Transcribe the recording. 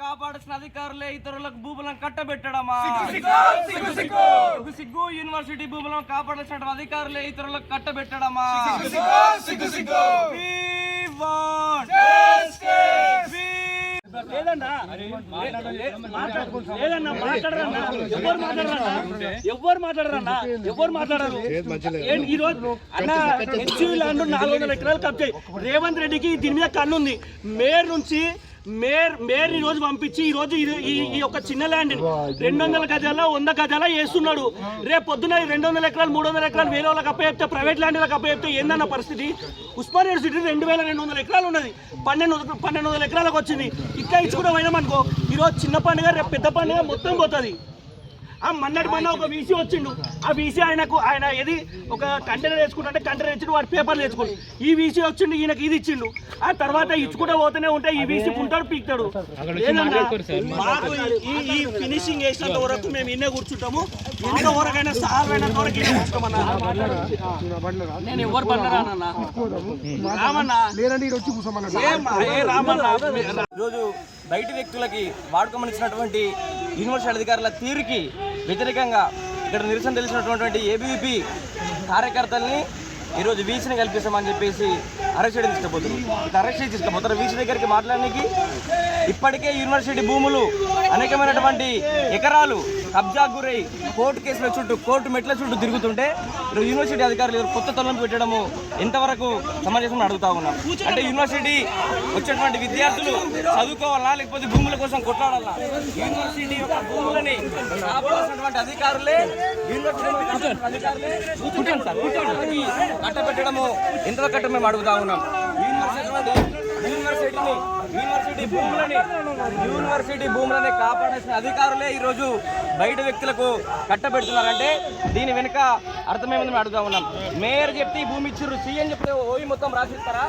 కాపాడాల్సిన అధికారులే ఇతరులకు భూములను కట్టబెట్టడమా? సిగ్గు యూనివర్సిటీ భూములను కాపాడాల్సిన అధికారులే ఇతరులకు కట్టబెట్టడమా? లేదన్నా. మాట్లాడరన్నా. ఎవరు మాట్లాడరన్నా? ఎవరు మాట్లాడరన్నా? ఎవరు మాట్లాడరు? ఏంటి ఈ రోజు అన్న ల్యాండ్ నాలుగు వందల ఎకరాలు కబ్జా రేవంత్ రెడ్డికి దీని మీద కన్ను ఉంది మేయర్ నుంచి మేర్ మేర్ ఈ రోజు పంపించి ఈ రోజు ఇది- ఈ ఈ యొక్క చిన్న ల్యాండ్ రెండు వందల గజాల వంద గజాల వేస్తున్నాడు. రేపు పొద్దున ఈ రెండు వందల ఎకరాలు మూడు వందల ఎకరాలు వేరే వాళ్ళకి అప్పచెప్తే ప్రైవేట్ ల్యాండ్లకు అప్పచెప్తే ఏందన్న పరిస్థితి? ఉస్మానియా యూనివర్సిటీ రెండు వేల రెండు వందల ఎకరాలు ఉన్నది. పన్నెండు పన్నెండు వందల ఎకరాలకు వచ్చింది. ఇక్కడ ఇచ్చుకోవడం అయినామనుకో ఈరోజు చిన్న పండుగ రేపు పెద్ద పండుగ మొత్తం పోతుంది. ఆ మన్నటి మొన్న ఒక వీసీ వచ్చిండు. ఆ వీసీ ఆయనకు ఆయన ఏది? ఒక కంటైనర్ వేసుకుంటే కంటైనర్ ఇచ్చిండు వాడు పేపర్లు వేసుకుండు ఈ వీసీ వచ్చిండు ఈయనకి ఇది ఇచ్చిండు. ఆ తర్వాత ఇచ్చుకుంటూ పోతూనే ఉంటే ఈ వీసీ పుంటాడు పీక్తాడు? మాకు ఈ ఈ ఫినిషింగ్ వేసినంత వరకు మేము ఇన్నే కూర్చుంటాము. ఎంత వరకైనా సార్ అయినంత వరకు ఇన్నే కూర్చుంటామన్నా? నేను ఎవరు రామన్నా. ఈరోజు బయటి వ్యక్తులకి వాడుకోమని ఇచ్చినటువంటి యూనివర్సిటీ అధికారుల తీరుకి వ్యతిరేకంగా ఇక్కడ నిరసన తెలిసినటువంటి ఏబీవీపీ కార్యకర్తల్ని ఈరోజు వీసీని కల్పిస్తామని చెప్పేసి అరెస్ట్ చేయడం తీసుకుపోతున్నారు ఇక అరెస్ట్ చేసి తీసుకుపోతారు వీసీ దగ్గరికి మాట్లాడడానికి ఇప్పటికే యూనివర్సిటీ భూములు అనేకమైనటువంటి ఎకరాలు కబ్జా గురై కోర్టు కేసుల చుట్టూ కోర్టు మెట్ల చుట్టూ తిరుగుతుంటే ఈరోజు యూనివర్సిటీ అధికారులు కొత్త తొలగింపు పెట్టడము ఎంతవరకు సమంజసం అడుగుతా ఉన్నాం. అంటే యూనివర్సిటీ వచ్చేటువంటి విద్యార్థులు చదువుకోవాలా లేకపోతే భూముల కోసం కొట్లాడాలా? యూనివర్సిటీ యొక్క భూములని కాపాడాల్సినటువంటి అధికారులే అధికారులే కట్టబెట్టడము ఎంతవరకు కట్ట మేము అడుగుతా ఉన్నాం. యూనివర్సిటీ యూనివర్సిటీని యూనివర్సిటీ భూములని యూనివర్సిటీ భూములని కాపాడాల్సిన అధికారులే ఈరోజు బయట వ్యక్తులకు కట్టబెడుతున్నారంటే దీని వెనుక అర్థమేముంది మేము అడుగుతా ఉన్నాం. మేయర్ చెప్తే భూమి ఇచ్చిర్రు సీఎం చెప్తే ఓయి మొత్తం రాసిస్తారా?